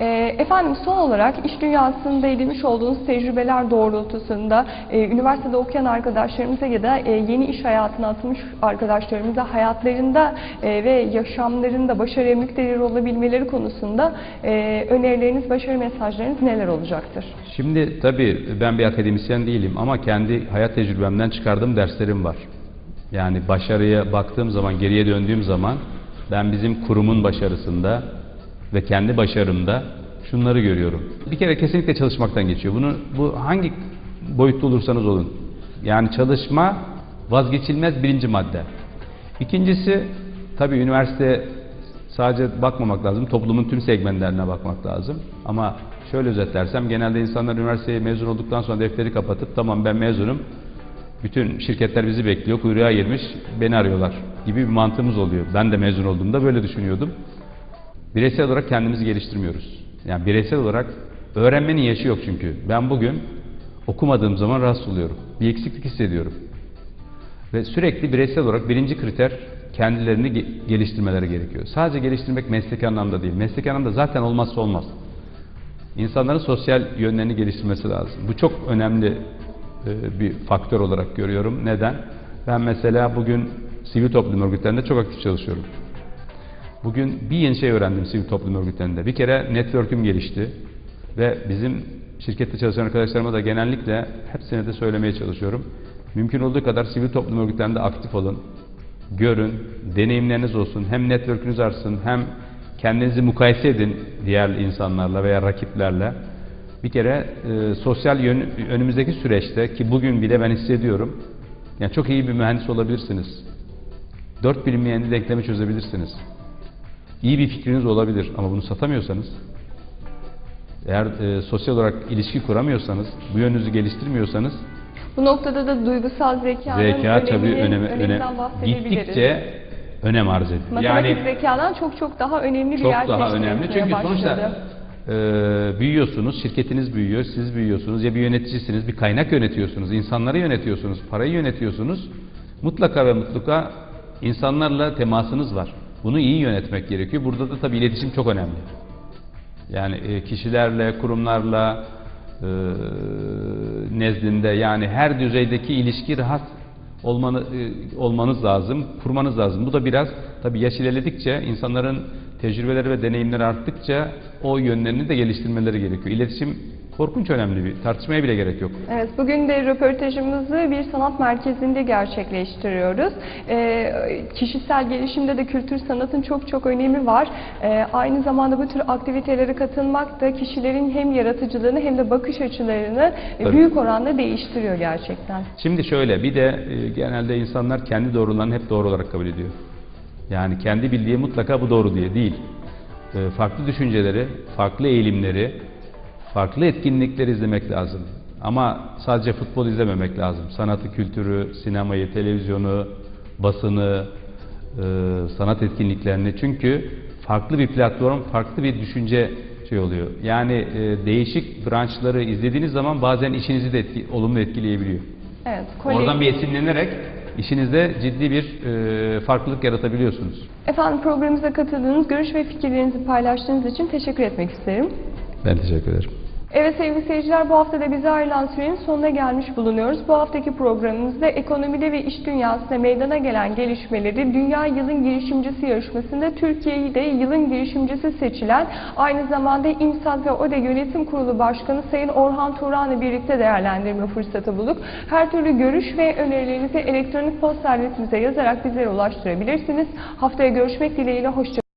Ee, Efendim son olarak iş dünyasında edinmiş olduğunuz tecrübeler doğrultusunda e, üniversitede okuyan arkadaşlarımıza ya da e, yeni iş hayatına atılmış arkadaşlarımıza hayatlarında e, ve yaşamlarında başarıya müktedir olabilmeleri konusunda önerileriniz, başarı mesajlarınız neler olacaktır? Şimdi tabii ben bir akademisyen değilim ama kendi hayat tecrübemden çıkardığım derslerim var. Yani başarıya baktığım zaman, geriye döndüğüm zaman ben bizim kurumun başarısında ve kendi başarımda şunları görüyorum. Bir kere kesinlikle çalışmaktan geçiyor. Bunu bu hangi boyutta olursanız olun. Yani çalışma vazgeçilmez birinci madde. İkincisi tabii üniversite sadece bakmamak lazım. Toplumun tüm segmentlerine bakmak lazım. Ama şöyle özetlersem genelde insanlar üniversiteye mezun olduktan sonra defteri kapatıp tamam ben mezunum. Bütün şirketler bizi bekliyor. Kuyruğa girmiş beni arıyorlar gibi bir mantığımız oluyor. Ben de mezun olduğumda böyle düşünüyordum. Bireysel olarak kendimizi geliştirmiyoruz. Yani bireysel olarak öğrenmenin yaşı yok çünkü. Ben bugün okumadığım zaman rahatsız oluyorum. Bir eksiklik hissediyorum. Ve sürekli bireysel olarak birinci kriter kendilerini ge- geliştirmeleri gerekiyor. Sadece geliştirmek mesleki anlamda değil. Mesleki anlamda zaten olmazsa olmaz. İnsanların sosyal yönlerini geliştirmesi lazım. Bu çok önemli e, bir faktör olarak görüyorum. Neden? Ben mesela bugün sivil toplum örgütlerinde çok aktif çalışıyorum. Bugün bir yeni şey öğrendim sivil toplum örgütlerinde. Bir kere network'üm gelişti ve bizim şirkette çalışan arkadaşlarıma da genellikle hepsine de söylemeye çalışıyorum. Mümkün olduğu kadar sivil toplum örgütlerinde aktif olun, görün, deneyimleriniz olsun. Hem network'ünüz artsın hem kendinizi mukayese edin diğer insanlarla veya rakiplerle. Bir kere e, sosyal yön, önümüzdeki süreçte ki bugün bile ben hissediyorum. Yani çok iyi bir mühendis olabilirsiniz. Dört bilinmeyen denklemi çözebilirsiniz. İyi bir fikriniz olabilir ama bunu satamıyorsanız, eğer e, sosyal olarak ilişki kuramıyorsanız, bu yönünüzü geliştirmiyorsanız, Bu noktada da duygusal zekanın zeka tabii önemi, öneminden önem, bahsedebiliriz. gittikçe önem arz ediyor. Matematik Yani zekadan çok çok daha önemli bir çok yer daha teşkil önemli çünkü sonuçta başladı. e, büyüyorsunuz, şirketiniz büyüyor, siz büyüyorsunuz ya bir yöneticisiniz, bir kaynak yönetiyorsunuz, insanları yönetiyorsunuz, parayı yönetiyorsunuz. Mutlaka ve mutlaka insanlarla temasınız var. Bunu iyi yönetmek gerekiyor. Burada da tabii iletişim çok önemli. Yani e, kişilerle, kurumlarla e, nezdinde yani her düzeydeki ilişki rahat e, olmanız lazım, kurmanız lazım. Bu da biraz tabii yaş ilerledikçe insanların tecrübeleri ve deneyimleri arttıkça o yönlerini de geliştirmeleri gerekiyor. İletişim korkunç önemli bir tartışmaya bile gerek yok. Evet, bugün de röportajımızı bir sanat merkezinde gerçekleştiriyoruz. Ee, kişisel gelişimde de kültür sanatın çok çok önemi var. Ee, aynı zamanda bu tür aktivitelere katılmak da kişilerin hem yaratıcılığını hem de bakış açılarını e, Tabii. büyük oranda değiştiriyor gerçekten. Şimdi şöyle bir de e, genelde insanlar kendi doğrularını hep doğru olarak kabul ediyor. Yani kendi bildiği mutlaka bu doğru diye değil. E, farklı düşünceleri, farklı eğilimleri, farklı etkinlikleri izlemek lazım. Ama sadece futbol izlememek lazım. Sanatı, kültürü, sinemayı, televizyonu, basını, e, sanat etkinliklerini. Çünkü farklı bir platform, farklı bir düşünce şey oluyor. Yani e, değişik branşları izlediğiniz zaman bazen işinizi de etki, olumlu etkileyebiliyor. Evet, Oradan bir esinlenerek işinizde ciddi bir e, farklılık yaratabiliyorsunuz. Efendim programımıza katıldığınız, görüş ve fikirlerinizi paylaştığınız için teşekkür etmek isterim. Ben teşekkür ederim. Evet sevgili seyirciler bu hafta da bize ayrılan sürenin sonuna gelmiş bulunuyoruz. Bu haftaki programımızda ekonomide ve iş dünyasında meydana gelen gelişmeleri Dünya Yılın Girişimcisi yarışmasında Türkiye'yi de yılın girişimcisi seçilen aynı zamanda İMSAT ve ODE Yönetim Kurulu Başkanı Sayın Orhan Turan'la birlikte değerlendirme fırsatı bulduk. Her türlü görüş ve önerilerinizi elektronik posta adresimize yazarak bizlere ulaştırabilirsiniz. Haftaya görüşmek dileğiyle hoşçakalın.